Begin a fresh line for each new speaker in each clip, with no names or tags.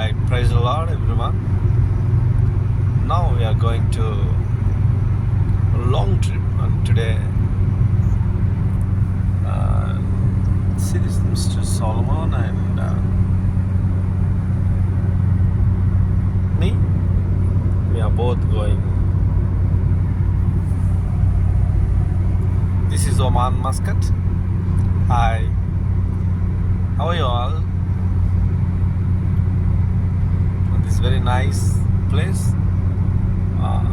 Hi, praise the Lord, everyone. Now we are going to a long trip, and today, uh, see this Mr. Solomon and uh, me. We are both going. This is Oman Muscat. Hi. How are you all? on this very nice place. Uh,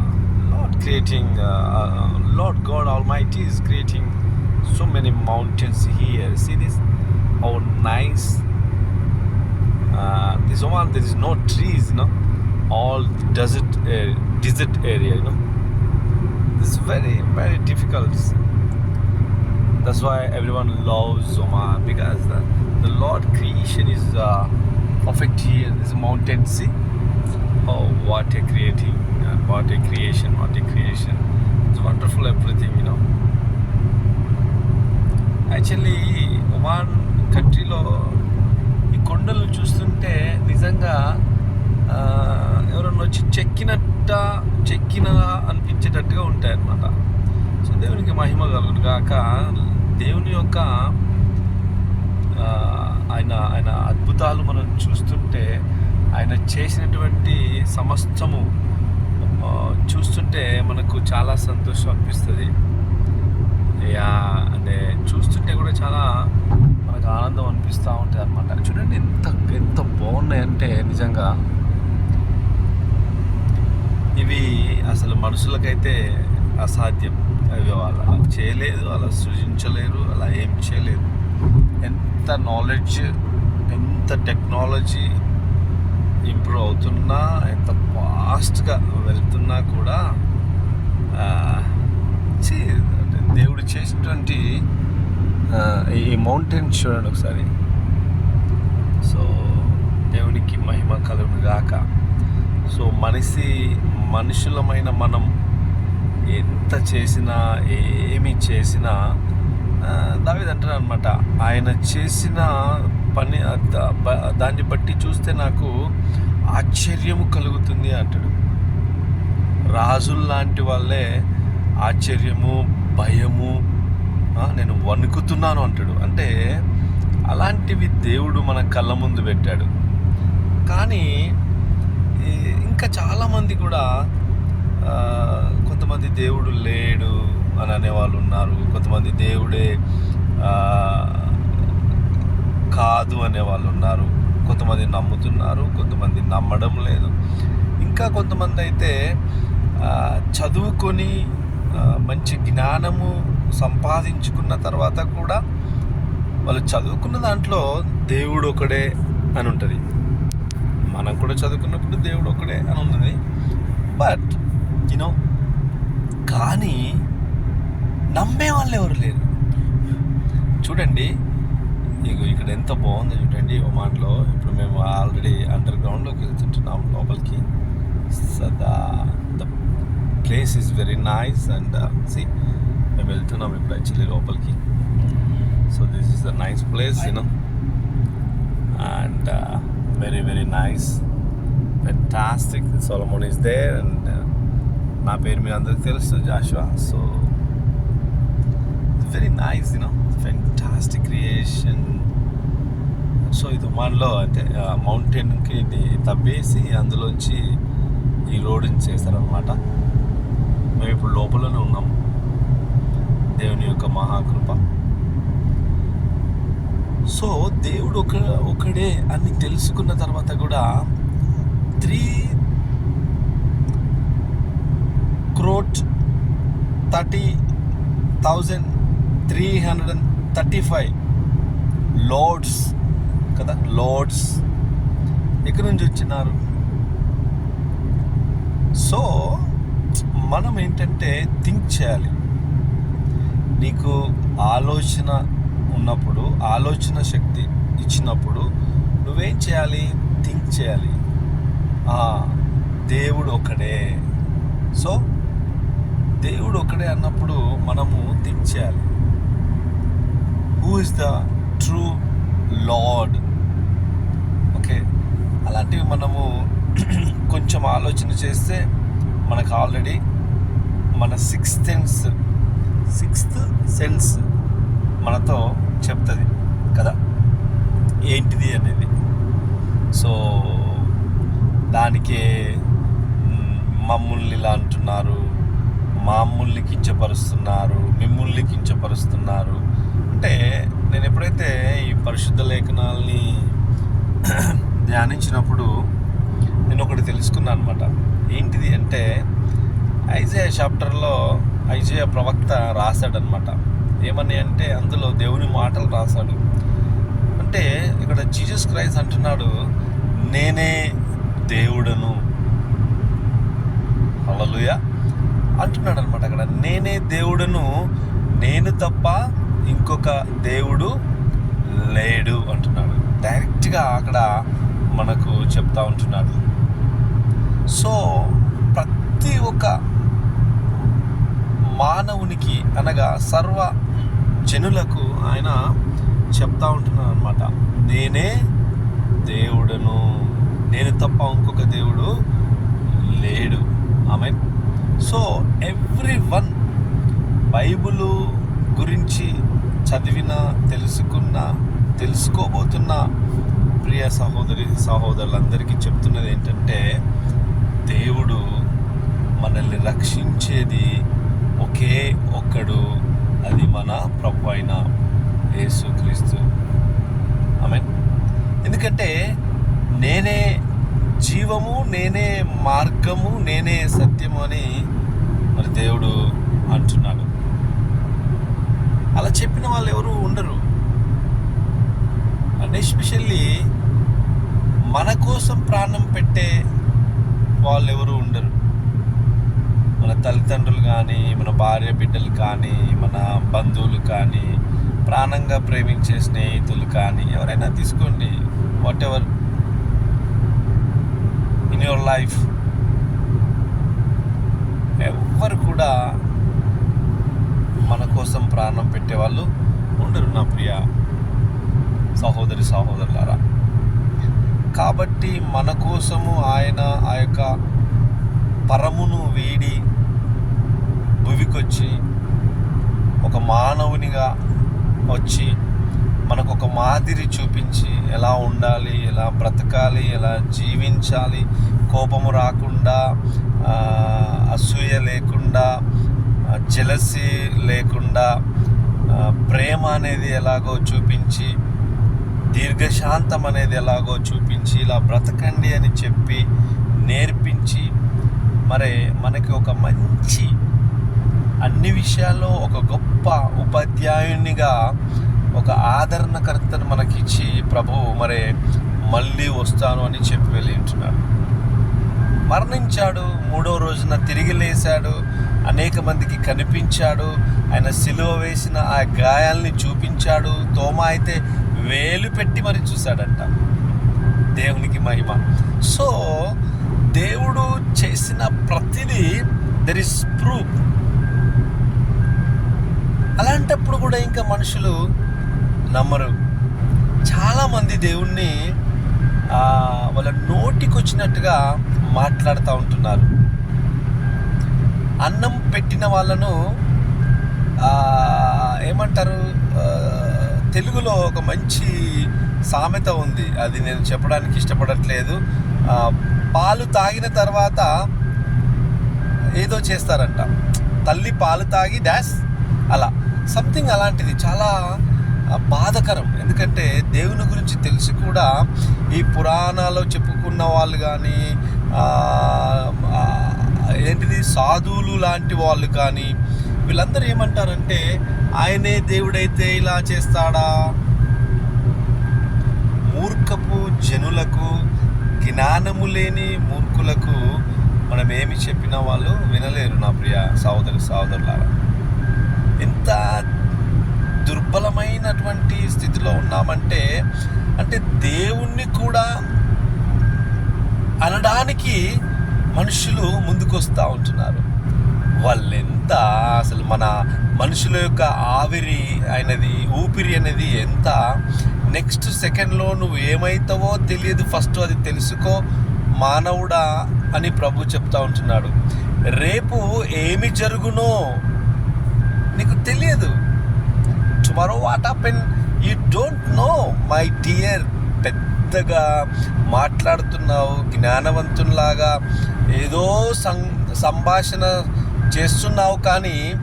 Lord creating, uh, uh, Lord God Almighty is creating so many mountains here. See this? How nice. Uh, this one, there is no trees, you know, all desert, uh, desert area, you know. This is very, very difficult. That's why everyone loves Oman because the, the Lord creation is uh, perfect here. This mountain, see? Oh, what a creating, uh, what a creation, what a creation. It's wonderful everything, you know. Actually Oman కంట్రీలో ఈ కొండలు చూస్తుంటే నిజంగా ఎవరన్నా వచ్చి చెక్కినట్ట చెక్కిన అనిపించేటట్టుగా ఉంటాయి అన్నమాట సో దేవునికి మహిమ కలుగును కాక దేవుని యొక్క ఆయన ఆయన అద్భుతాలు మనం చూస్తుంటే ఆయన చేసినటువంటి సమస్తము చూస్తుంటే మనకు చాలా సంతోషం అనిపిస్తుంది. యా అంటే చూస్తుంటే కూడా చాలా మనకు ఆనందం అనిపిస్తూ ఉంటుంది అనమాట చూడండి ఎంత ఎంత బాగున్నాయంటే నిజంగా. ఇవి అసలు మనుషులకైతే అసాధ్యం. అవి వాళ్ళు అలా చేయలేదు అలా సృజించలేరు అలా ఏం చేయలేదు. ఎంత నాలెడ్జ్ ఎంత టెక్నాలజీ ఇంప్రూవ్ అవుతున్నా ఎంత ఫాస్ట్గా వెళ్తున్నా కూడా దేవుడు చేసినటువంటి ఈ మౌంటైన్ చూడండి ఒకసారి. సో దేవునికి మహిమ కలుగును గాక. సో మనిషి మనుషులమైన మనం ఎంత చేసినా ఏమి చేసినా దావిదంటారు అనమాట ఆయన చేసిన పని దాన్ని బట్టి చూస్తే నాకు ఆశ్చర్యము కలుగుతుంది అంటాడు. రాజుల్లాంటి వాళ్ళే ఆశ్చర్యము భయము నేను వణుకుతున్నాను అంటాడు. అంటే అలాంటివి దేవుడు మన కళ్ళ ముందు పెట్టాడు. కానీ ఇంకా చాలామంది కూడా కొంతమంది దేవుడు లేడు అని అనేవాళ్ళు ఉన్నారు. కొంతమంది దేవుడే కాదు అనే వాళ్ళు ఉన్నారు కొంతమంది నమ్ముతున్నారు కొంతమంది నమ్మడం లేదు. ఇంకా కొంతమంది అయితే చదువుకొని మంచి జ్ఞానము సంపాదించుకున్న తర్వాత కూడా వాళ్ళు చదువుకున్న దాంట్లో దేవుడు ఒకడే అని ఉంటుంది. మనం కూడా చదువుకున్నప్పుడు దేవుడు ఒకడే అని ఉన్నది బట్ యూనో కానీ నమ్మే వాళ్ళు ఎవరు లేరు. చూడండి ఇగో ఇక్కడ ఎంత బాగుందో చూడండి ఒమాన్లో. ఇప్పుడు మేము ఆల్రెడీ అండర్ గ్రౌండ్లోకి వెళ్తుంటున్నాం లోపలికి. సదా the place is very nice and uh, see మేము వెళ్తున్నాం ఇప్పుడు యాక్చువల్లీ లోపలికి. So this is the nice place you know and uh, very very nice. Fantastic Solomon is there and నా పేరు మీరు అందరికి తెలుసు Joshua. So very nice you know fantastic creation so ఇది ఉమాన్లో అంటే మౌంటైన్కి తవ్వేసి అందులోంచి ఈ రోడ్ని చేస్తారనమాట మేము ఇప్పుడు లోపలనే ఉన్నాం. దేవుని యొక్క మహాకృప. సో దేవుడు ఒక ఒకడే అని తెలుసుకున్న తర్వాత కూడా three crore thirty thousand three hundred and thirty five loads కదా లోడ్స్ ఎక్కడి నుంచి వచ్చినారు? సో మనం ఏంటంటే థింక్ చేయాలి. నీకు ఆలోచన ఉన్నప్పుడు ఆలోచన శక్తి ఇచ్చినప్పుడు నువ్వేం చేయాలి? థింక్ చేయాలి. దేవుడు ఒకడే సో దేవుడు ఒకడే అన్నప్పుడు మనము థింక్ చేయాలి. Who is the true lord okay అలాంటివి మనము కొంచెం ఆలోచన చేస్తే మనకు ఆల్రెడీ మన సిక్స్త్ సెన్స్ సిక్స్త్ సెన్స్ మనతో చెప్తుంది కదా? ఏంటిది అనేది. సో దానికే మమ్ముల్ని ఇలా అంటున్నారు మామూల్ని కించపరుస్తున్నారు మిమ్ముల్ని కించపరుస్తున్నారు. అంటే నేను ఎప్పుడైతే ఈ పరిశుద్ధ లేఖనాల్ని ధ్యానించినప్పుడు నేను ఒకటి తెలుసుకున్నాను అనమాట ఏంటిది అంటే ఐజయ చాప్టర్లో ఐజయ ప్రవక్త రాశాడనమాట ఏమని అంటే అందులో దేవుని మాటలు రాశాడు. అంటే ఇక్కడ జీసస్ క్రైస్ట్ అంటున్నాడు నేనే దేవుడను. అలలుయ అంటున్నాడు అనమాట అక్కడ నేనే దేవుడను నేను తప్ప ఇంకొక దేవుడు లేడు అంటున్నాడు. డైరెక్ట్గా అక్కడ మనకు చెప్తా ఉంటున్నాడు. సో ప్రతి ఒక్క మానవునికి అనగా సర్వ జనులకు ఆయన చెప్తా ఉంటున్నాడు అనమాట నేనే దేవుడను. నేను తప్ప ఇంకొక దేవుడు లేడు. ఆమె సో ఎవ్రీ వన్ బైబుల్ గురించి చదివిన తెలుసుకున్న తెలుసుకోబోతున్న ప్రియ సహోదరి సహోదరులందరికీ చెప్తున్నది ఏంటంటే దేవుడు మనల్ని రక్షించేది ఒకే ఒక్కడు అది మన ప్రభు అయిన యేసుక్రీస్తు. ఆమె ఎందుకంటే నేనే జీవము నేనే మార్గము నేనే సత్యము అని మరి దేవుడు అంటున్నాడు. అలా చెప్పిన వాళ్ళు ఎవరు ఉండరు. అండ్ ఎస్పెషల్లీ మన కోసం ప్రాణం పెట్టే వాళ్ళు ఎవరు ఉండరు. మన తల్లిదండ్రులు కానీ మన భార్య బిడ్డలు కానీ మన బంధువులు కానీ ప్రాణంగా ప్రేమించే స్నేహితులు కానీ ఎవరైనా తీసుకోండి. Whatever in your life ఎవ్వరు కూడా మన కోసం ప్రాణం పెట్టేవాళ్ళు ఉండరు నా ప్రియ సహోదరి సహోదరులారా. కాబట్టి మన కోసము ఆయన ఆ యొక్క పరమును వీడి భువికొచ్చి ఒక మానవునిగా వచ్చి మనకు ఒక మాదిరి చూపించి ఎలా ఉండాలి ఎలా బ్రతకాలి ఎలా జీవించాలి కోపము రాకుండా అసూయ లేకుండా జలసి లేకుండా ప్రేమ అనేది ఎలాగో చూపించి దీర్ఘశాంతం అనేది ఎలాగో చూపించి ఇలా బ్రతకండి అని చెప్పి నేర్పించి మరి మనకి ఒక మంచి అన్ని విషయాల్లో ఒక గొప్ప ఉపాధ్యాయునిగా ఒక ఆదరణకర్తను మనకిచ్చి ప్రభువు మరి మళ్ళీ వస్తాను అని చెప్పి వెళ్ళి ఉంటున్నాడు మరణించాడు మూడో రోజున తిరిగి లేచాడు అనేక మందికి కనిపించాడు. ఆయన సిలువ వేసిన ఆ గాయాల్ని చూపించాడు. తోమ అయితే వేలు పెట్టి మరి చూశాడంట. దేవునికి మహిమ. సో దేవుడు చేసిన ప్రతిదీ దెర్ ఇస్ ప్రూఫ్ అలాంటప్పుడు కూడా ఇంకా మనుషులు నమ్మరు. చాలామంది దేవుణ్ణి వాళ్ళ నోటికి వచ్చినట్టుగా మాట్లాడుతూ ఉంటున్నారు. అన్నం పెట్టిన వాళ్ళను ఏమంటారు తెలుగులో ఒక మంచి సామెత ఉంది. అది నేను చెప్పడానికి ఇష్టపడట్లేదు. పాలు తాగిన తర్వాత ఏదో చేస్తారంట. తల్లి పాలు తాగి డాష్ అలా. సంథింగ్ అలాంటిది. చాలా బాధకరం. ఎందుకంటే దేవుని గురించి తెలిసి కూడా ఈ పురాణాలు చెప్పుకున్న వాళ్ళు కానీ ఏంటిది? సాధువులు లాంటి వాళ్ళు కానీ వీళ్ళందరూ ఏమంటారంటే ఆయనే దేవుడైతే ఇలా చేస్తాడా? మూర్ఖపు జనులకు జ్ఞానము లేని మూర్ఖులకు మనం ఏమి చెప్పినా వాళ్ళు వినలేరు నా ప్రియ సహోదరి సహోదరులారా. ఎంత దుర్బలమైనటువంటి స్థితిలో ఉన్నామంటే అంటే దేవుణ్ణి కూడా అనడానికి మనుషులు ముందుకొస్తూ ఉంటున్నారు. వాళ్ళెంత అసలు మన మనుషుల యొక్క ఆవిరి అయినది ఊపిరి అనేది ఎంత? నెక్స్ట్ సెకండ్లో నువ్వు ఏమైతావో తెలియదు. ఫస్ట్ అది తెలుసుకో. మానవుడా అని ప్రభు చెప్తా ఉంటున్నాడు. రేపు ఏమి జరుగునో నీకు తెలియదు. Tomorrow what happen? You don't know my dear. పెద్దగా మాట్లాడుతున్నావు జ్ఞానవంతుల్లాగా ఏదో సం సంభాషణ చేస్తున్నావు కానీ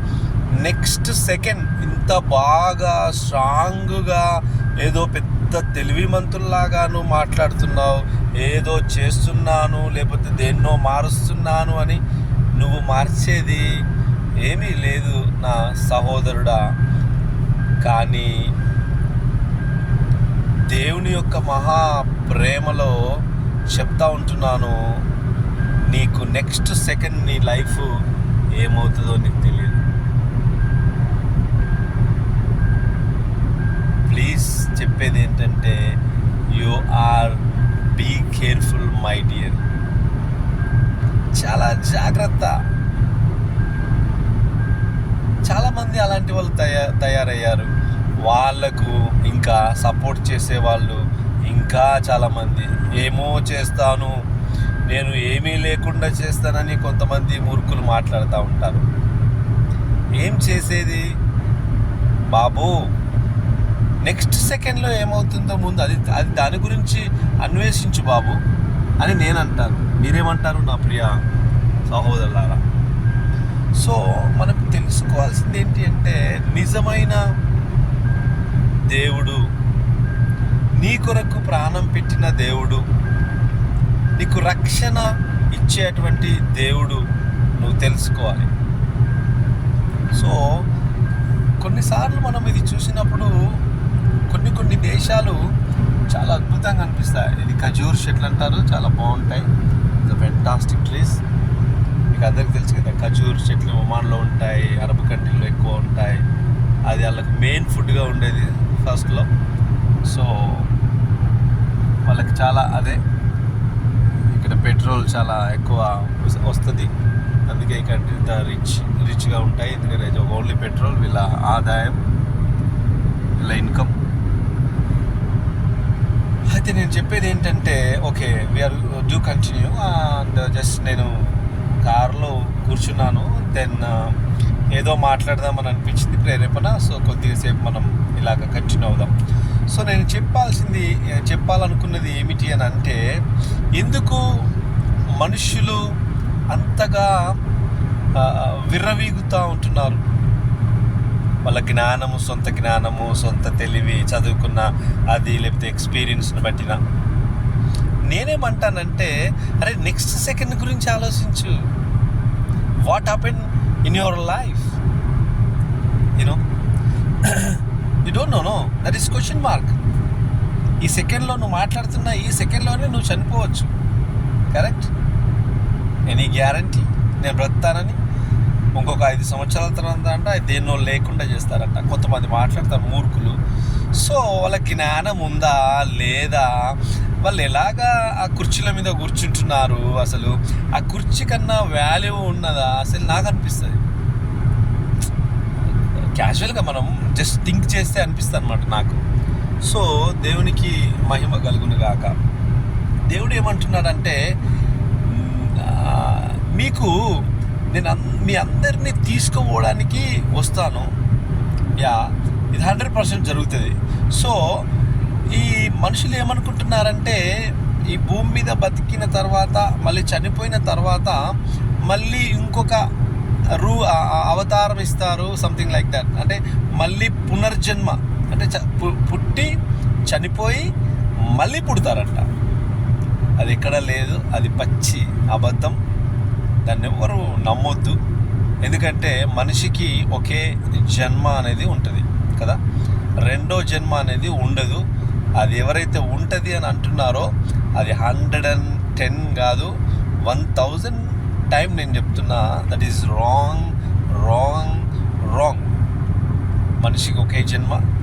నెక్స్ట్ సెకండ్ ఇంత బాగా స్ట్రాంగ్గా ఏదో పెద్ద తెలివి మంతుల్లాగాను మాట్లాడుతున్నావు. ఏదో చేస్తున్నాను లేకపోతే దేన్నో మారుస్తున్నాను అని నువ్వు మార్చేది ఏమీ లేదు నా సహోదరుడా. కానీ దేవుని యొక్క మహా ప్రేమలో చెప్తా ఉంటున్నాను. నీకు నెక్స్ట్ సెకండ్ నీ లైఫ్ ఏమవుతుందో నీకు తెలియదు. ప్లీజ్ చెప్పేది ఏంటంటే you are be careful my dear చాలా జాగ్రత్త. చాలామంది అలాంటి వాళ్ళు తయా తయారయ్యారు. వాళ్ళకు ఇంకా సపోర్ట్ చేసే వాళ్ళు ఇంకా చాలామంది ఏమో చేస్తాను నేను ఏమీ లేకుండా చేస్తానని కొంతమంది మూర్ఖులు మాట్లాడుతూ ఉంటారు. ఏం చేసేది? బాబు నెక్స్ట్ సెకండ్లో ఏమవుతుందో ముందు అది అది దాని గురించి అన్వేషించు బాబు అని నేను అంటాను మీరేమంటారు నా ప్రియ సహోదరులారా? సో మనం తెలుసుకోవాల్సింది ఏంటి అంటే నిజమైన దేవుడు నీ కొరకు ప్రాణం పెట్టిన దేవుడు నీకు రక్షణ ఇచ్చేటువంటి దేవుడు నువ్వు తెలుసుకోవాలి. సో కొన్నిసార్లు మనం ఇది చూసినప్పుడు కొన్ని కొన్ని దేశాలు చాలా అద్భుతంగా అనిపిస్తాయి. ఇది ఖజూర్ చెట్లు అంటారు చాలా బాగుంటాయి. ఫెంటాస్టిక్ ట్రీస్ మీకు అందరికీ తెలుసు కదా ఖజూర్ చెట్లు ఒమాన్లో ఉంటాయి అరబ్ కంట్రీలో ఎక్కువ ఉంటాయి. అది వాళ్ళకి మెయిన్ ఫుడ్గా ఉండేది ఫస్ట్లో సో వాళ్ళకి చాలా అదే. ఇక్కడ పెట్రోల్ చాలా ఎక్కువ వస్తుంది. అందుకే ఈ కంట్రీ ఇంత రిచ్ రిచ్గా ఉంటాయి. ఎందుకంటే ఓన్లీ పెట్రోల్ వీళ్ళ ఆదాయం వీళ్ళ ఇన్కమ్ అయితే నేను చెప్పేది ఏంటంటే okay we are do continue and just నేను కారులో కూర్చున్నాను. దెన్ uh, ఏదో మాట్లాడదామని అనిపించింది ప్రేరేపణ. సో కొద్దిగా సేపు మనం ఇలాగ కంటిన్యూ అవుదాం. సో నేను చెప్పాల్సింది చెప్పాలనుకున్నది ఏమిటి అని అంటే ఎందుకు మనుషులు అంతగా విర్రవీగుతూ ఉంటున్నారు? వాళ్ళ జ్ఞానము సొంత జ్ఞానము సొంత తెలివి చదువుకున్న అది లేకపోతే ఎక్స్పీరియన్స్ని బట్టిన. నేనేమంటానంటే అరే నెక్స్ట్ సెకండ్ గురించి ఆలోచించు. What happen in your life? You know you don't know no. That is question mark. ఈ సెకండ్లో నువ్వు మాట్లాడుతున్న ఈ సెకండ్లోనే నువ్వు చనిపోవచ్చు. కరెక్ట్ ఎనీ గ్యారంటీ నేను బ్రతానని ఇంకొక ఐదు సంవత్సరాల తర్వాత అంటే అది దేన్నో లేకుండా చేస్తారంట. కొంతమంది మాట్లాడతారు మూర్ఖులు. సో వాళ్ళ జ్ఞానం ఉందా? లేదా? వాళ్ళు ఎలాగా ఆ కుర్చీల మీద కూర్చుంటున్నారు అసలు? ఆ కుర్చీ కన్నా వాల్యూ ఉన్నదా? అసలు నాకు అనిపిస్తుంది. క్యాజువల్గా మనం జస్ట్ థింక్ చేస్తే అనిపిస్తుంది అనమాట నాకు. సో దేవునికి మహిమ కలుగునుగాక. దేవుడు ఏమంటున్నాడంటే మీకు నేను అన్- మీ అందరినీ తీసుకుపోవడానికి వస్తాను. యా ఇది హండ్రెడ్ పర్సెంట్ జరుగుతుంది. సో ఈ మనుషులు ఏమనుకుంటున్నారంటే ఈ భూమి మీద బతికిన తర్వాత మళ్ళీ చనిపోయిన తర్వాత మళ్ళీ ఇంకొక రూ అవతారం ఇస్తారు సంథింగ్ లైక్ దట్ అంటే మళ్ళీ పునర్జన్మ. అంటే చ- పుట్టి చనిపోయి మళ్ళీ పుడతారంట. అది ఎక్కడ లేదు అది పచ్చి అబద్ధం. దాన్ని ఎవ్వరు నమ్మొద్దు. ఎందుకంటే మనిషికి ఒకే జన్మ అనేది ఉంటుంది కదా? రెండో జన్మ అనేది ఉండదు. అది ఎవరైతే ఉంటుంది అని అంటున్నారో అది హండ్రెడ్ అండ్ టెన్ కాదు వన్ థౌజండ్ టైం నేను చెప్తున్నా that is wrong wrong wrong. మనిషికి ఒకే జన్మ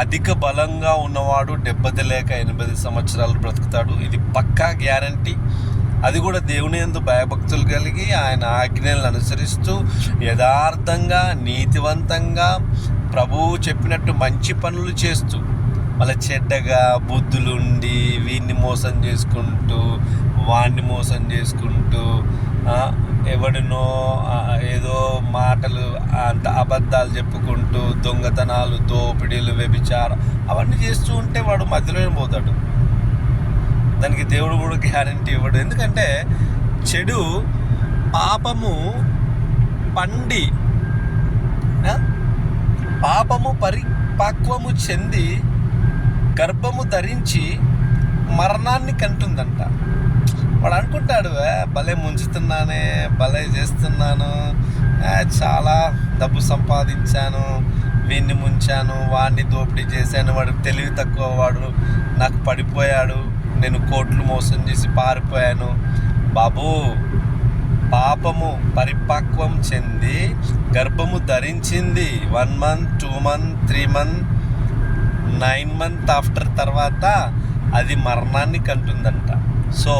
అధిక బలంగా ఉన్నవాడు దెబ్బతిలేక ఎనభై సంవత్సరాలు బ్రతుకుతాడు. ఇది పక్కా గ్యారంటీ. అది కూడా దేవుని ఎందు భయభక్తులు కలిగి ఆయన ఆజ్ఞలను అనుసరిస్తూ యథార్థంగా నీతివంతంగా ప్రభువు చెప్పినట్టు మంచి పనులు చేస్తూ మళ్ళీ చెడ్డగా బుద్ధులుండి వీడిని మోసం చేసుకుంటూ వాణ్ణి మోసం చేసుకుంటూ ఎవడినో ఏదో మాటలు అంత అబద్ధాలు చెప్పుకుంటూ దొంగతనాలు దోపిడీలు వ్యభిచారం అవన్నీ చేస్తూ ఉంటే వాడు మధ్యలోనే పోతాడు. దానికి దేవుడు కూడా గ్యారంటీ ఇవ్వడు. ఎందుకంటే చెడు పాపము పండి పాపము పరిపక్వము చెంది గర్భము ధరించి మరణాన్ని కంటుందంట. వాడు అనుకుంటాడు భలే ముంచుతున్నానే భలే చేస్తున్నాను. చాలా డబ్బు సంపాదించాను వీడిని ముంచాను వాడిని దోపిడీ చేశాను. వాడు తెలివి తక్కువ వాడు నాకు పడిపోయాడు. నేను కోట్లు మోసం చేసి పారిపోయాను. బాబు పాపము పరిపక్వం చెంది గర్భము ధరించింది. One month two month three month nine month after తర్వాత అది మరణాన్ని కంటుందంట. సో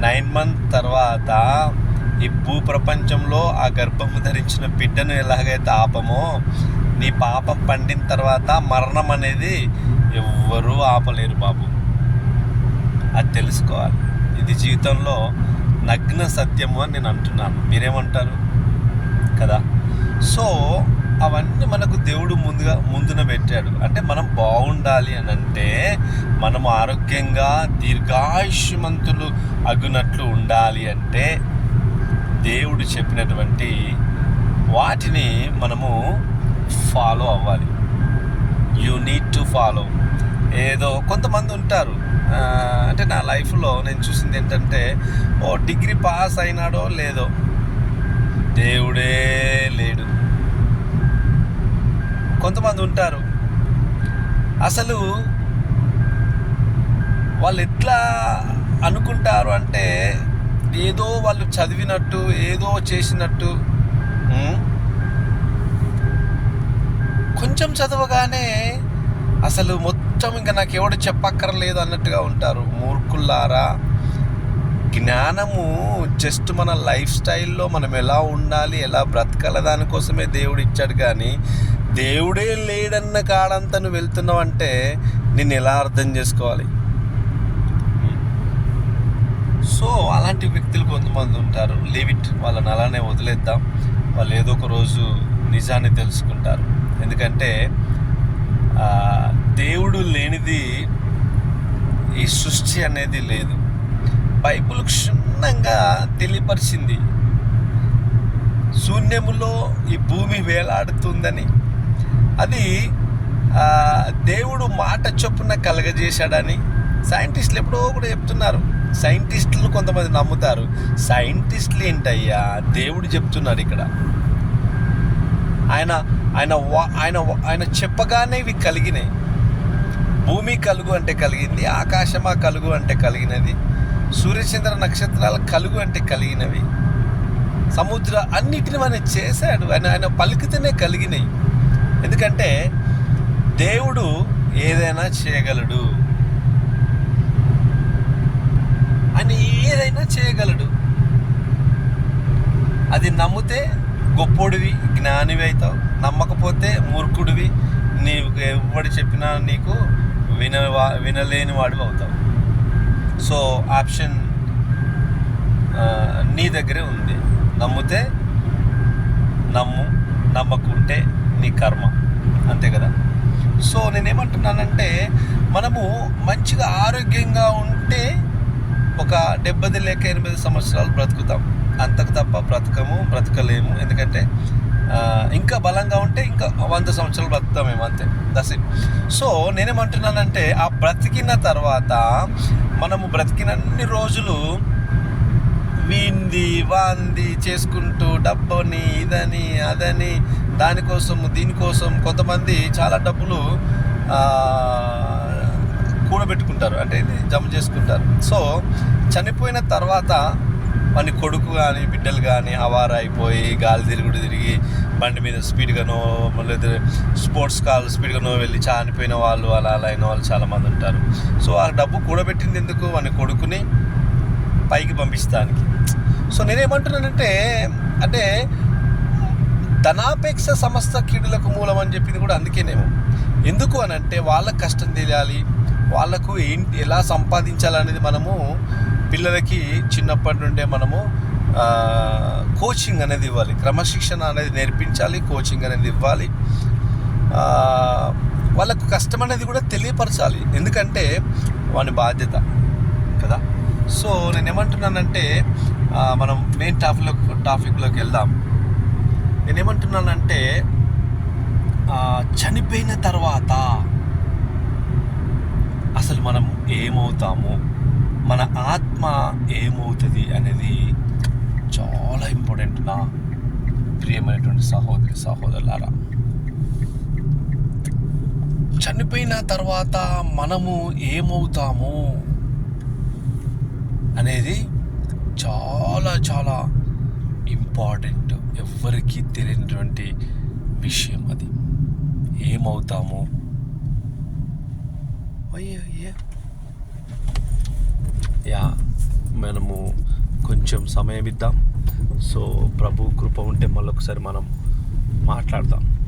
నైన్ మంత్ తర్వాత ఈ భూ ప్రపంచంలో ఆ గర్భము ధరించిన బిడ్డను ఎలాగైతే ఆపమో నీ పాపం పండిన తర్వాత మరణం అనేది ఎవ్వరూ ఆపలేరు బాబు. అది తెలుసుకోవాలి. ఇది జీవితంలో నగ్న సత్యము అని నేను అంటున్నాను. మీరేమంటారు? కదా? సో అవన్నీ మనకు దేవుడు ముందుగా ముందున పెట్టాడు. అంటే మనం బాగుండాలి అని అంటే మనం ఆరోగ్యంగా దీర్ఘాయుష్మంతులు అగునట్లు ఉండాలి అంటే దేవుడు చెప్పినటువంటి వాటిని మనము ఫాలో అవ్వాలి. You need to follow. ఏదో కొంతమంది ఉంటారు. అంటే నా లైఫ్లో నేను చూసింది ఏంటంటే ఓ డిగ్రీ పాస్ అయినాడో లేదో దేవుడే లేడు. కొంతమంది ఉంటారు. అసలు వాళ్ళు ఎట్లా అనుకుంటారు అంటే ఏదో వాళ్ళు చదివినట్టు ఏదో చేసినట్టు కొంచెం చదవగానే అసలు మొత్తం ఇంకా నాకు ఎవడు చెప్పక్కర్లేదు అన్నట్టుగా ఉంటారు. మూర్ఖుల్లారా. జ్ఞానము జస్ట్ మన లైఫ్ స్టైల్లో మనం ఎలా ఉండాలి ఎలా బ్రతకాల దానికోసమే దేవుడు ఇచ్చాడు కానీ దేవుడే లేడన్న కాడంతా నువ్వు వెళ్తున్నావు అంటే నిన్ను ఎలా అర్థం చేసుకోవాలి? సో అలాంటి వ్యక్తులు కొంతమంది ఉంటారు. లివిట్ వాళ్ళని అలానే వదిలేద్దాం. వాళ్ళు ఏదో ఒక రోజు నిజాన్ని తెలుసుకుంటారు. ఎందుకంటే దేవుడు లేనిది ఈ సృష్టి అనేది లేదు. బైబుల్ క్షుణ్ణంగా తెలియపరిచింది. శూన్యములో ఈ భూమి వేలాడుతుందని. అది దేవుడు మాట చొప్పున కలగజేశాడని సైంటిస్టులు ఎప్పుడో కూడా చెప్తున్నారు. సైంటిస్టులు కొంతమంది నమ్ముతారు. సైంటిస్టులు ఏంటయ్యా? దేవుడు చెప్తున్నాడు ఇక్కడ. ఆయన ఆయన వా- ఆయన ఆయన చెప్పగానే ఇవి కలిగినాయి. భూమి కలుగు అంటే కలిగింది ఆకాశమా కలుగు అంటే కలిగినది సూర్యచంద్ర నక్షత్రాల కలుగు అంటే కలిగినవి. సముద్ర అన్నిటిని ఆయన చేశాడు. ఆయన ఆయన పలికితేనే కలిగినాయి. ఎందుకంటే దేవుడు ఏదైనా చేయగలడు. ఆయన ఏదైనా చేయగలడు. అది నమ్మితే గొప్పోడివి జ్ఞానివి అవుతావు. నమ్మకపోతే మూర్ఖుడివి. నీవు ఎవడు చెప్పినా నీకు విన వినలేని వాడివి అవుతావు. సో ఆప్షన్ నీ దగ్గరే ఉంది. నమ్మితే నమ్ము నమ్మకుంటే నీ కర్మ. అంతే కదా? సో నేనేమంటున్నానంటే మనము మంచిగా ఆరోగ్యంగా ఉంటే ఒక డెబ్బది లేక ఎనిమిది సంవత్సరాలు బ్రతుకుతాం. అంతకు తప్ప బ్రతకము బ్రతకలేము. ఎందుకంటే ఇంకా బలంగా ఉంటే ఇంకా వంద సంవత్సరాలు బ్రతుకుతామేమో అంతే. దస్ ఇట్ సో నేనేమంటున్నానంటే ఆ బ్రతికిన తర్వాత మనము బ్రతికినన్ని రోజులు వీంది వాంది చేసుకుంటూ డబ్బుని ఇదని అదని దానికోసం దీనికోసం కొంతమంది చాలా డబ్బులు కూడబెట్టుకుంటారు. అంటే ఇది జమ చేసుకుంటారు. సో చనిపోయిన తర్వాత మన కొడుకు కానీ బిడ్డలు కానీ అవార అయిపోయి గాలి తిరుగుడు తిరిగి బండి మీద స్పీడ్గానో లేదా స్పోర్ట్స్ కాల్ స్పీడ్గానో వెళ్ళి చనిపోయిన వాళ్ళు అలా అలా అయిన వాళ్ళు చాలామంది ఉంటారు. సో ఆ డబ్బు కూడబెట్టింది ఎందుకు? మన కొడుకుని పైకి పంపించడానికి. సో నేనేమంటున్నానంటే అంటే ధనాపేక్ష సమస్త కీడులకు మూలం అని చెప్పింది కూడా అందుకేనేమో. ఎందుకు అని అంటే వాళ్ళకి కష్టం తెలియాలి. వాళ్ళకు ఏంటి ఎలా సంపాదించాలనేది మనము పిల్లలకి చిన్నప్పటి నుండే మనము కోచింగ్ అనేది ఇవ్వాలి. క్రమశిక్షణ అనేది నేర్పించాలి కోచింగ్ అనేది ఇవ్వాలి. వాళ్ళకు కష్టం అనేది కూడా తెలియపరచాలి. ఎందుకంటే వాని బాధ్యత కదా. సో నేను ఏమంటున్నానంటే మనం మెయిన్ టాపిక్లో టాపిక్లోకి వెళ్దాం. నేనేమంటున్నానంటే చనిపోయిన తర్వాత అసలు మనం ఏమవుతాము? మన ఆత్మ ఏమవుతుంది అనేది చాలా ఇంపార్టెంట్ నా ప్రియమైనటువంటి సహోదరి సహోదరులారా. చనిపోయిన తర్వాత మనము ఏమవుతాము అనేది చాలా చాలా ఇంపార్టెంట్ ఎవ్వరికీ తెలియనటువంటి విషయం అది. ఏమవుతాము? యా మనము కొంచెం సమయం ఇద్దాం. సో ప్రభు కృప ఉంటే మళ్ళొకసారి మనం మాట్లాడదాం.